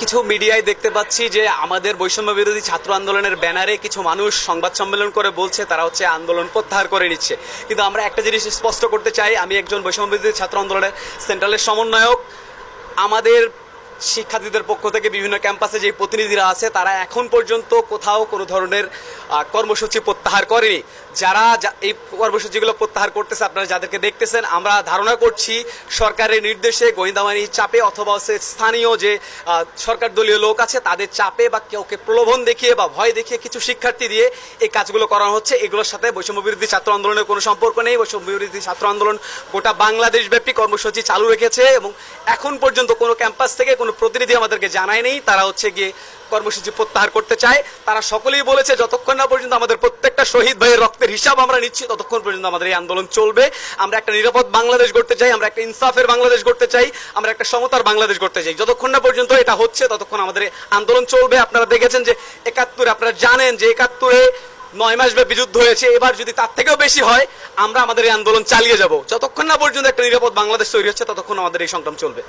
কিছু মিডিয়ায় দেখতে পাচ্ছি যে আমাদের বৈষম্য বিরোধী ছাত্র আন্দোলনের ব্যানারে কিছু মানুষ সংবাদ সম্মেলন করে বলছে, তারা হচ্ছে আন্দোলন প্রত্যাহার করে নিচ্ছে। কিন্তু আমরা একটা জিনিস স্পষ্ট করতে চাই, আমি একজন বৈষম্য বিরোধী ছাত্র আন্দোলনের সেন্ট্রালের সমন্বয়ক। আমাদের শিক্ষার্থীদের পক্ষ থেকে বিভিন্ন ক্যাম্পাসে যে প্রতিনিধিরা আছে, তারা এখন পর্যন্ত কোথাও কোনো ধরনের কর্মসূচি প্রত্যাহার করেনি। যারা এই কর্মসূচিগুলো প্রত্যাহার করতেছে, আপনারা যাদেরকে দেখতেছেন, আমরা ধারণা করছি সরকারের নির্দেশে গোয়েন্দাবাহিনীর চাপে অথবা স্থানীয় যে সরকার দলীয় লোক আছে, তাদের চাপে বা কাউকে প্রলোভন দেখিয়ে বা ভয় দেখিয়ে কিছু শিক্ষার্থী দিয়ে এই কাজগুলো করানো হচ্ছে। এগুলোর সাথে বৈষম্য বিরোধী ছাত্র আন্দোলনের কোনো সম্পর্ক নেই। বৈষম্য বিরোধী ছাত্র আন্দোলন গোটা বাংলাদেশব্যাপী কর্মসূচি চালু রেখেছে এবং এখন পর্যন্ত কোনো ক্যাম্পাস থেকে কোনো প্রতিনিধি আমাদেরকে জানায়নি। তারা হচ্ছে গিয়ে কর্মসূচি প্রত্যাহার করতে চায়। তারা সকলেই বলেছে, যতক্ষণ না পর্যন্ত আমাদের প্রত্যেকটা শহীদ ভাইয়ের রক্তের হিসাব আমরা নিচ্ছি, ততক্ষণ পর্যন্ত আমাদের এই আন্দোলন চলবে। আমরা একটা নিরাপদ বাংলাদেশ গড়তে চাই, আমরা একটা ইনসাফের বাংলাদেশ গড়তে চাই, আমরা একটা সমতার বাংলাদেশ গড়তে চাই। যতক্ষণ না পর্যন্ত এটা হচ্ছে, ততক্ষণ আমাদের আন্দোলন চলবে। আপনারা দেখেছেন যে একাত্তরে, আপনারা জানেন যে একাত্তরে নয় মাস ব্যাপী যুদ্ধ হয়েছে। এবার যদি তার থেকেও বেশি হয়, আমরা আমাদের এই আন্দোলন চালিয়ে যাব। যতক্ষণ না পর্যন্ত একটা নিরাপদ বাংলাদেশ তৈরি হচ্ছে, ততক্ষণ আমাদের এই সংগ্রাম চলবে।